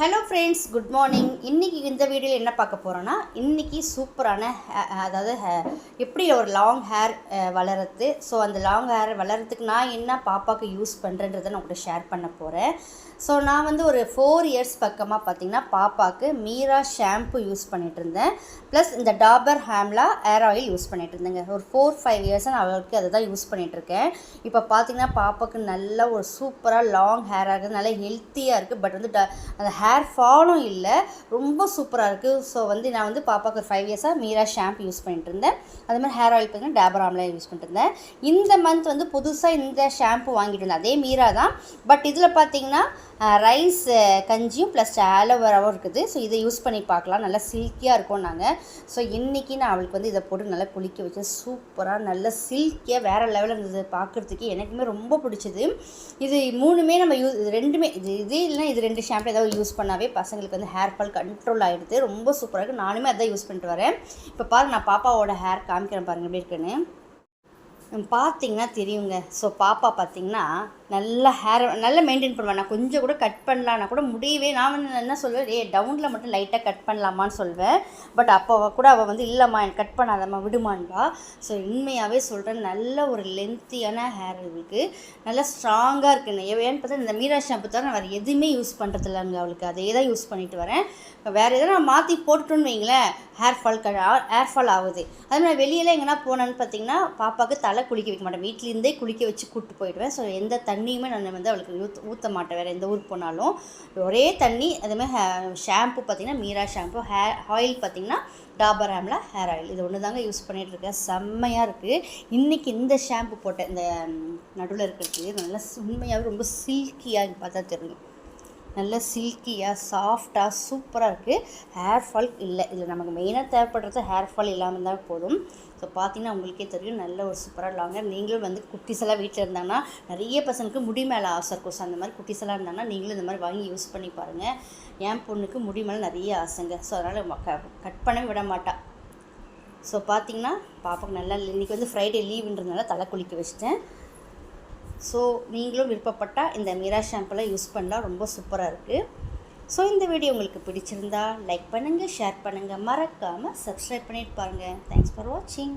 Hello friends good morning இன்றைக்கி இந்த வீடியோவில் என்ன பார்க்க போகிறோன்னா இன்றைக்கி சூப்பரான அதாவது எப்படி ஒரு லாங் ஹேர் வளருது. ஸோ அந்த லாங் ஹேர் வளர்கிறதுக்கு நான் என்ன பாப்பாவுக்கு யூஸ் பண்ணுறேன்றதை நான் உங்கள்கிட்ட ஷேர் பண்ண போகிறேன் ஸோ நான் வந்து ஒரு ஃபோர் இயர்ஸ் பக்கமாக பார்த்தீங்கன்னா பாப்பாவுக்கு மீரா ஷாம்பு யூஸ் பண்ணிகிட்டு இருந்தேன். ப்ளஸ் இந்த Dabur Amla hair oil use பண்ணிகிட்டு இருந்தேங்க. ஒரு ஃபோர் ஃபைவ் இயர்ஸாக நான் அவளுக்கு அதை தான் யூஸ் பண்ணிகிட்ருக்கேன் இருக்கேன். இப்போ பார்த்தீங்கன்னா பாப்பாவுக்கு நல்ல ஒரு சூப்பராக லாங் ஹேராக இருக்குது நல்லா ஹெல்த்தியாக இருக்குது பட் வந்து ட- அந்த ஹேர் ஹேர் ஃபாலும் இல்லை ரொம்ப சூப்பராக இருக்குது ஸோ வந்து நான் வந்து பாப்பாவுக்கு ஒரு ஃபைவ் இயர்ஸாக மீரா ஷாம்பு யூஸ் பண்ணிட்டு இருந்தேன் அது மாதிரி ஹேர் ஆயில் பார்த்தீங்கன்னா டேபர் ஆம்லா யூஸ் பண்ணிட்டு இருந்தேன் இந்த மந்த் வந்து புதுசாக இந்த ஷாம்பு வாங்கிட்டு இருந்தேன் அதே மீரா தான். பட் இதில் பார்த்தீங்கன்னா ரைஸ் கஞ்சியும் ப்ளஸ் ஆலோவேராவும் இருக்குது. ஸோ இதை யூஸ் பண்ணி பார்க்கலாம். நல்லா சில்கியாக இருக்கும் நாங்கள் ஸோ இன்றைக்கி நான் அவளுக்கு வந்து இதை போட்டு நல்லா குளிக்க வச்சேன். சூப்பராக நல்ல சில்கியாக வேறு லெவலில் இருந்தது. பார்க்குறதுக்கு எனக்குமே ரொம்ப பிடிச்சது. இது மூணுமே நம்ம யூஸ் ரெண்டுமே இது இது இல்லைனா இது ரெண்டு ஷாம்பு ஏதாவது யூஸ் பண்ணாவே பசங்களுக்கு வந்து ஹேர் ஃபால் கண்ட்ரோல் ஆகிடுது ரொம்ப சூப்பராக இருக்குது நானுமே அதான் யூஸ் பண்ணிட்டு வரேன். இப்போ பாருங்கள் நான் பாப்பாவோட ஹேர் காமிக்கிறேன் பாருங்க எப்படி இருக்குன்னு. பார்த்தீங்கன்னா தெரியுங்க. ஸோ பாப்பா பார்த்தீங்கன்னா நல்லா ஹேர் நல்லா மெயின்டைன் பண்ணுவேன். நான் கொஞ்சம் கூட கட் பண்ணலான்னா கூட முடியவே நான் வந்து என்ன சொல்வேன்? ஏ டவுனில் மட்டும் லைட்டாக கட் பண்ணலாமான்னு சொல்வேன். பட் அப்போ கூட அவள் வந்து இல்லைம்மா எனக்கு கட் பண்ணாதம்மா விடுமான்பா. ஸோ உண்மையாகவே சொல்கிறேன் நல்ல ஒரு லென்த்தியான ஹேர் இருக்குது நல்லா ஸ்ட்ராங்காக இருக்குது ஏன்னு பார்த்தா இந்த மீரா ஷாம்பு தவிர நான் வேறு எதுவுமே யூஸ் பண்ணுறது இல்லைங்க அவளுக்கு. அதே தான் யூஸ் பண்ணிட்டு வரேன். இப்போ வேறு எதாவது நான் மாற்றி போட்டுட்டோன்னு வைங்களேன் ஹேர் ஃபால் க ஹேர் ஃபால் ஆகுது. அது மாதிரி வெளியில் எங்கன்னா போனேன்னு பார்த்தீங்கன்னா பாப்பாவுக்கு தலை குளிக்க வைக்க மாட்டேன். வீட்லேருந்தே குளிக்க வச்சு கூப்பிட்டு போயிடுவேன். ஸோ எந்த தண்ணி தண்ணியுமே நான் வந்து அவளுக்கு ஊத் ஊற்ற மாட்டேன். வேறு எந்த ஊருக்கு போனாலும். ஒரே தண்ணி அதேமாதிரி ஷாம்பு பார்த்தீங்கன்னா மீரா ஷாம்பு ஹேர் ஆயில் பார்த்தீங்கன்னா டாபர் ஆம்லா ஹேர் ஆயில். இது ஒன்று தாங்க யூஸ் பண்ணிகிட்டு இருக்கேன். செம்மையாக இருக்குது இன்றைக்கி இந்த ஷாம்பு போட்டேன் இந்த நடுவில் இருக்கிறது நல்லா உண்மையாகவே ரொம்ப சில்கியாக பார்த்தா தெரியும். நல்ல சில்கியாக சாஃப்டாக சூப்பராக இருக்குது ஹேர் ஃபால் இல்லை. இதில் நமக்கு மெயினாக தேவைப்படுறது ஹேர் ஃபால் இல்லாமல் இருந்தால் போதும். ஸோ பார்த்தீங்கன்னா உங்களுக்கே தெரியும் நல்ல ஒரு சூப்பராக லாங்க நீங்களும் வந்து குட்டிஸ் எல்லாம் வீட்டில் இருந்தாங்கன்னா நிறைய பசங்களுக்கு முடி மேலே ஆசை இருக்கும். ஸோ அந்த மாதிரி குட்டிஸ் எல்லாம் இருந்தாங்கன்னா நீங்களும் இந்த மாதிரி வாங்கி யூஸ் பண்ணி பாருங்கள் என் பொண்ணுக்கு முடி மேலே நிறைய ஆசைங்க. ஸோ அதனால் கட் பண்ண விட மாட்டா. ஸோ பார்த்தீங்கன்னா பாப்பாவுக்கு நல்லா இன்றைக்கி வந்து ஃப்ரைடே லீவுன்றதுனால தலை குளிக்க வச்சிட்டேன். ஸோ நீங்களும் விருப்பப்பட்டால் இந்த மீரா ஷாம்பெல்லாம் யூஸ் பண்ணலாம் ரொம்ப சூப்பராக இருக்குது ஸோ இந்த வீடியோ உங்களுக்கு பிடிச்சிருந்தா லைக் பண்ணுங்கள் ஷேர் பண்ணுங்கள் மறக்காமல் சப்ஸ்கிரைப் பண்ணிட்டு பாருங்கள் தேங்க்ஸ் ஃபார் வாட்சிங்